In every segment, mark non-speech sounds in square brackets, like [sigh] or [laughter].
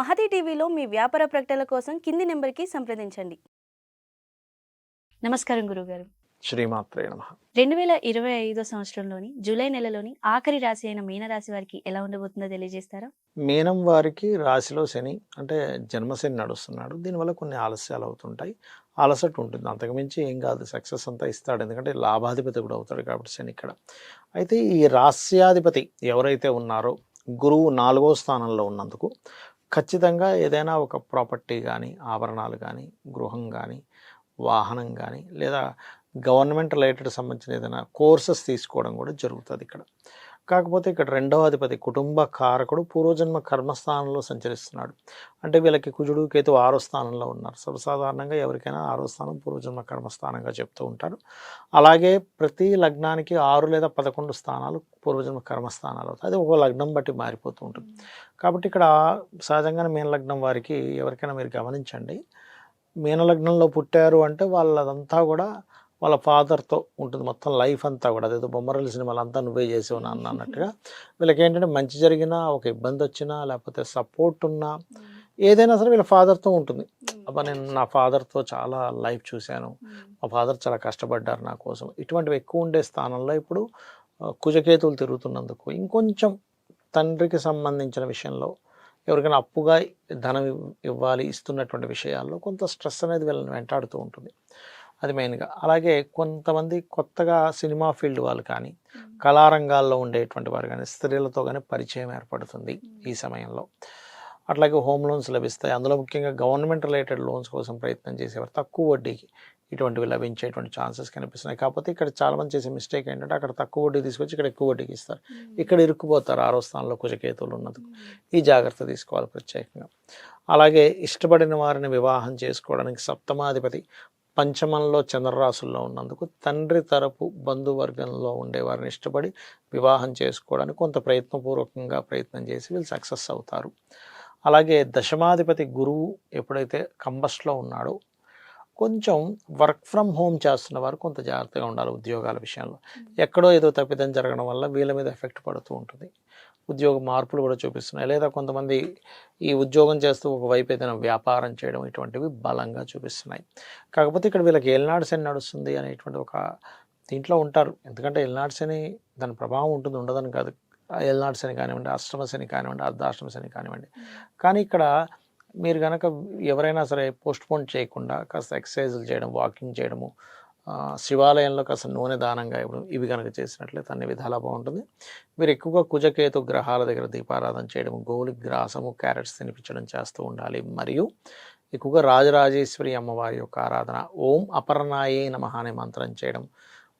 మహతి టీవీలో మీ వ్యాపార ప్రకటనల కోసం కింది నెంబర్కి సంప్రదించండి. నమస్కారం గురుగారు శ్రీమాత్రే నమ. రెండు వేల ఇరవై ఐదో సంవత్సరంలోని జూలై నెలలోని ఆఖరి రాశి అయిన మీనరాశి వారికి ఎలా ఉండబోతుందో తెలియజేస్తారా? మీనం వారికి రాశిలో శని అంటే జన్మశని నడుస్తున్నాడు. దీనివల్ల కొన్ని ఆలస్యాలు అవుతుంటాయి. అలసట ఉంటుంది. అంతకుమించి ఏం కాదు. సక్సెస్ అంతా ఇస్తాడు. ఎందుకంటే లాభాధిపతి కూడా అవుతాడు కాబట్టి శని ఇక్కడ. అయితే ఈ రాస్యాధిపతి ఎవరైతే ఉన్నారో గురువు నాలుగో స్థానంలో ఉన్నందుకు ఖచ్చితంగా ఏదైనా ఒక ప్రాపర్టీ కానీ ఆభరణాలు కానీ గృహం కానీ వాహనం కానీ లేదా గవర్నమెంట్ రిలేటెడ్ సంబంధించిన ఏదైనా కోర్సెస్ తీసుకోవడం కూడా జరుగుతుంది ఇక్కడ. కాకపోతే ఇక్కడ రెండవ అధిపతి కుటుంబ కారకుడు పూర్వజన్మ కర్మస్థానంలో సంచరిస్తున్నాడు. అంటే వీళ్ళకి కుజుడు కేతు ఆరో స్థానంలో ఉన్నారు. సర్వసాధారణంగా ఎవరికైనా ఆరో స్థానం పూర్వజన్మ కర్మస్థానంగా చెప్తూ ఉంటారు. అలాగే ప్రతి లగ్నానికి ఆరు లేదా పదకొండు స్థానాలు పూర్వజన్మ కర్మస్థానాలు అవుతాయి. అది ఒక లగ్నం బట్టి మారిపోతూ ఉంటుంది. కాబట్టి ఇక్కడ సహజంగానే మీన లగ్నం వారికి ఎవరికైనా మీరు గమనించండి. మీన లగ్నంలో పుట్టారు అంటే వాళ్ళదంతా కూడా వాళ్ళ ఫాదర్తో ఉంటుంది మొత్తం లైఫ్ అంతా కూడా. అదేదో బొమ్మరల సినిమాలు అంతా నువ్వే చేసావు నాన్న [laughs] అన్నట్టుగా. వీళ్ళకి ఏంటంటే మంచి జరిగినా ఒక ఇబ్బంది వచ్చినా లేకపోతే సపోర్ట్ ఉన్నా ఏదైనా సరే వీళ్ళ ఫాదర్తో ఉంటుంది. అబ్బా నేను నా ఫాదర్తో చాలా లైఫ్ చూశాను. మా ఫాదర్ చాలా కష్టపడ్డారు నా కోసం. ఇటువంటివి ఎక్కువ ఉండే స్థానంలో ఇప్పుడు ఆ, కుజకేతువులు తిరుగుతున్నందుకు ఇంకొంచెం తండ్రికి సంబంధించిన విషయంలో ఎవరికైనా అప్పుగా ధనం ఇవ్- ఇవ్వాలి ఇస్తున్నటువంటి విషయాల్లో కొంత స్ట్రెస్ అనేది వీళ్ళని వెంటాడుతూ ఉంటుంది. అది మెయిన్గా అలాగే కొంతమంది కొత్తగా సినిమా ఫీల్డ్ వాళ్ళు కానీ కళారంగాల్లో ఉండేటువంటి వారు కానీ స్త్రీలతో కానీ పరిచయం ఏర్పడుతుంది ఈ సమయంలో. అట్లాగే హోమ్ లోన్స్ లభిస్తాయి. అందులో ముఖ్యంగా గవర్నమెంట్ రిలేటెడ్ లోన్స్ కోసం ప్రయత్నం చేసేవారు. తక్కువ వడ్డీకి ఇటువంటివి లభించేటువంటి ఛాన్సెస్ కనిపిస్తున్నాయి. కాకపోతే ఇక్కడ చాలామంది చేసే మిస్టేక్ ఏంటంటే అక్కడ తక్కువ వడ్డీ తీసుకొచ్చి ఇక్కడ ఎక్కువ వడ్డీకి ఇస్తారు. ఇక్కడ ఇరుక్కుపోతారు ఆరో స్థానంలో కుజకేతువులు ఉన్నందుకు. ఈ జాగ్రత్త తీసుకోవాలి ప్రత్యేకంగా. అలాగే ఇష్టపడిన వారిని వివాహం చేసుకోవడానికి సప్తమాధిపతి పంచమంలో చంద్రరాశుల్లో ఉన్నందుకు తండ్రి తరపు బంధువర్గంలో ఉండే వారిని ఇష్టపడి వివాహం చేసుకోవడానికి కొంత ప్రయత్నపూర్వకంగా ప్రయత్నం చేసి వీళ్ళు సక్సెస్ అవుతారు. అలాగే దశమాధిపతి గురువు ఎప్పుడైతే కంబస్ట్లో ఉన్నాడో కొంచెం వర్క్ ఫ్రమ్ హోమ్ చేస్తున్న వారు కొంత జాగ్రత్తగా ఉండాలి ఉద్యోగాల విషయంలో. ఎక్కడో ఏదో తప్పిదం జరగడం వల్ల వీళ్ళ మీద ఎఫెక్ట్ పడుతూ ఉంటుంది. ఉద్యోగ మార్పులు కూడా చూపిస్తున్నాయి. లేదా కొంతమంది ఈ ఉద్యోగం చేస్తూ ఒకవైపు ఏదైనా వ్యాపారం చేయడం ఇటువంటివి బలంగా చూపిస్తున్నాయి. కాకపోతే ఇక్కడ వీళ్ళకి ఏలినాడు శని నడుస్తుంది అనేటువంటి ఒక దీంట్లో ఉంటారు. ఎందుకంటే ఏలినాడు శని దాని ప్రభావం ఉంటుంది ఉండదని కాదు. ఏలినాడు శని కానివ్వండి అష్టమ శని కానివ్వండి అర్ధాష్టమ శని కానివ్వండి. కానీ ఇక్కడ మీరు కనుక ఎవరైనా సరే పోస్ట్పోన్ చేయకుండా కాస్త ఎక్సర్సైజులు చేయడం వాకింగ్ చేయడము శివాలయంలో కాస్త నూనె దానంగా ఇవ్వడం ఇవి కనుక చేసినట్లయితే అన్ని విధాలా బాగుంటుంది. మీరు ఎక్కువగా కుజకేతు గ్రహాల దగ్గర దీపారాధన చేయడం గోవులకి గ్రాసము క్యారెట్స్ తినిపించడం చేస్తూ ఉండాలి. మరియు ఎక్కువగా రాజరాజేశ్వరి అమ్మవారి యొక్క ఆరాధన ఓం అపర్ణాయే నమః అనే మంత్రం చేయడం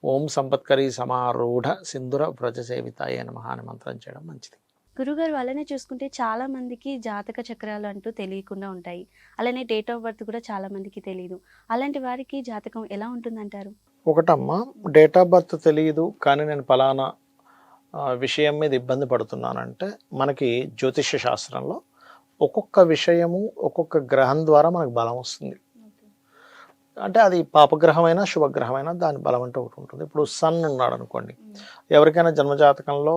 ఓం సంపత్కరి సమారూఢ సింధుర వ్రజసేవితాయే నమః అనే మంత్రం చేయడం మంచిది. గురుగారు అలానే చూసుకుంటే చాలా మందికి జాతక చక్రాలు అంటూ తెలియకుండా ఉంటాయి. అలానే డేట్ ఆఫ్ బర్త్ కూడా చాలా మందికి తెలియదు అలాంటి వారికి జాతకం ఎలా ఉంటుందంటారు? ఒకటమ్మా డేట్ ఆఫ్ బర్త్ తెలియదు కానీ నేను ఫలానా విషయం మీద ఇబ్బంది పడుతున్నానంటే మనకి జ్యోతిష్య శాస్త్రంలో ఒక్కొక్క విషయము ఒక్కొక్క గ్రహం ద్వారా మనకు బలం వస్తుంది. అంటే అది పాపగ్రహమైనా శుభగ్రహమైనా దాని బలం అంటే ఒకటి ఉంటుంది. ఇప్పుడు సన్ ఉన్నాడు అనుకోండి ఎవరికైనా జన్మజాతకంలో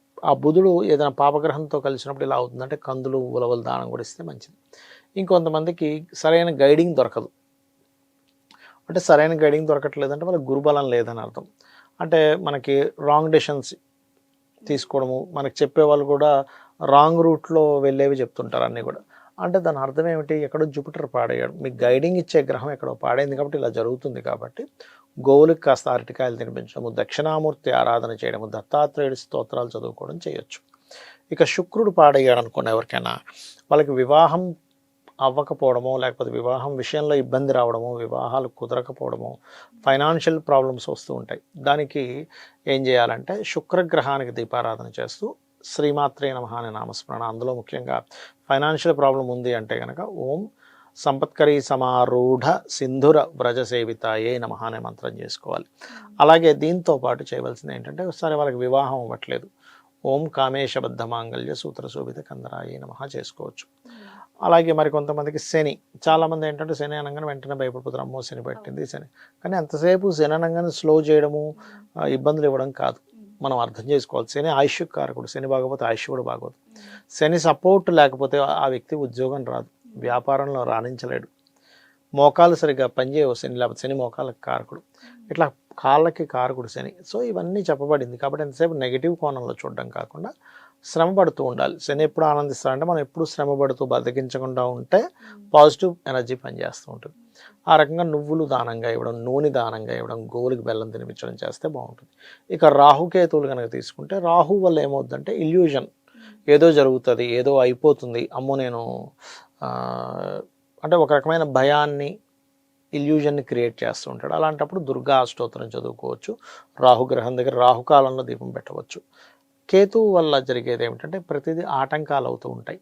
ఆ బుధుడు ఏదైనా పాపగ్రహంతో కలిసినప్పుడు ఇలా అవుతుందంటే కందులు ఉలవలు దానం కూడా ఇస్తే మంచిది. ఇంకొంతమందికి సరైన గైడింగ్ దొరకదు. అంటే సరైన గైడింగ్ దొరకట్లేదంటే వాళ్ళకి గురుబలం లేదని అర్థం. అంటే మనకి రాంగ్ డెసిషన్స్ తీసుకోవడము మనకి చెప్పేవాళ్ళు కూడా రాంగ్ రూట్లో వెళ్ళేవి చెప్తుంటారు అన్నీ కూడా. అంటే దాని అర్థం ఏమిటి? ఎక్కడో జూపిటర్ పాడేయడం మీకు గైడింగ్ ఇచ్చే గ్రహం ఎక్కడో పాడైంది కాబట్టి ఇలా జరుగుతుంది కాబట్టి గోవులకు కాస్త అరటికాయలు తినిపించడము దక్షిణామూర్తి ఆరాధన చేయడము దత్తాత్రేయుడి స్తోత్రాలు చదువుకోవడం చేయొచ్చు. ఇక శుక్రుడు పాడయ్యాడు అనుకున్న ఎవరికైనా. వాళ్ళకి వివాహం అవ్వకపోవడమో లేకపోతే వివాహం విషయంలో ఇబ్బంది రావడము వివాహాలు కుదరకపోవడము ఫైనాన్షియల్ ప్రాబ్లమ్స్ వస్తూ ఉంటాయి. దానికి ఏం చేయాలంటే శుక్రగ్రహానికి దీపారాధన చేస్తూ శ్రీమాత్రే నమః అనే నామస్మరణ. అందులో ముఖ్యంగా ఫైనాన్షియల్ ప్రాబ్లం ఉంది అంటే కనుక ఓం సంపత్కరీ సమారూఢ సింధుర వ్రజ సేవితాయే నమః అనే మంత్రం చేసుకోవాలి. అలాగే దీంతో పాటు చేయవలసింది ఏంటంటే ఒకసారి వాళ్ళకి వివాహం అవ్వట్లేదు. ఓం కామేశబద్ధ మాంగళ్య సూత్ర శోభిత కందరాయే నమః చేసుకోవచ్చు. అలాగే మరి కొంతమందికి శని చాలామంది ఏంటంటే శని అనగానే వెంటనే భయపడిపోతారు అమ్మో శని పెట్టింది శని. కానీ అంతసేపు శని అనగానే స్లో చేయడము ఆ, ఇబ్బందులు ఇవ్వడం కాదు. మనం అర్థం చేసుకోవాలి. శని ఆయుష్ కారకుడు శని బాగపోతే ఆయుష్ కూడా బాగోదు శని సపోర్ట్ లేకపోతే ఆ వ్యక్తి ఉద్యోగం రాదు. వ్యాపారంలో రాణించలేడు. మోకాలు సరిగ్గా పనిచేయవు శని. లేకపోతే శని మోకాలకు కారకుడు. ఇట్లా కాళ్ళకి కారకుడు శని. సో ఇవన్నీ చెప్పబడింది. కాబట్టి ఎంతసేపు నెగిటివ్ కోణంలో చూడడం కాకుండా శ్రమ పడుతూ ఉండాలి. శని ఎప్పుడు ఆనందిస్తారంటే మనం ఎప్పుడు శ్రమ పడుతూ బద్దకించకుండా ఉంటే పాజిటివ్ ఎనర్జీ పనిచేస్తూ ఉంటుంది. ఆ రకంగా నువ్వులు దానంగా ఇవ్వడం నూనె దానంగా ఇవ్వడం గోవులకి బెల్లం తినిపించడం చేస్తే బాగుంటుంది. ఇక రాహుకేతువులు కనుక తీసుకుంటే రాహు వల్ల ఏమవుతుందంటే ఇల్యూజన్ ఏదో జరుగుతుంది ఏదో అయిపోతుంది. అమ్మో నేను అంటే ఒక రకమైన భయాన్ని ఇల్యూజన్ని క్రియేట్ చేస్తూ ఉంటాడు. అలాంటప్పుడు దుర్గా అష్టోత్తరం చదువుకోవచ్చు. రాహుగ్రహం దగ్గర రాహుకాలంలో దీపం పెట్టవచ్చు. కేతువు వల్ల జరిగేది ఏమిటంటే ప్రతిదీ ఆటంకాలు అవుతూ ఉంటాయి.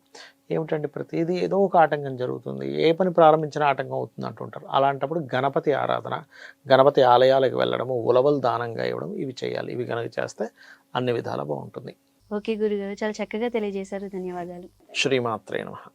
ఏమిటంటే ప్రతిదీ ఏదో ఒక ఆటంకం జరుగుతుంది. ఏ పని ప్రారంభించిన ఆటంకం అవుతుంది అంటుంటారు. అలాంటప్పుడు గణపతి ఆరాధన గణపతి ఆలయాలకు వెళ్ళడము ఉలవలు దానంగా ఇవ్వడం ఇవి చేయాలి. ఇవి కనుక చేస్తే అన్ని విధాలా బాగుంటుంది. ఓకే గురుగారు. చాలా చక్కగా తెలియజేశారు. ధన్యవాదాలు. శ్రీమాత్రే నమః.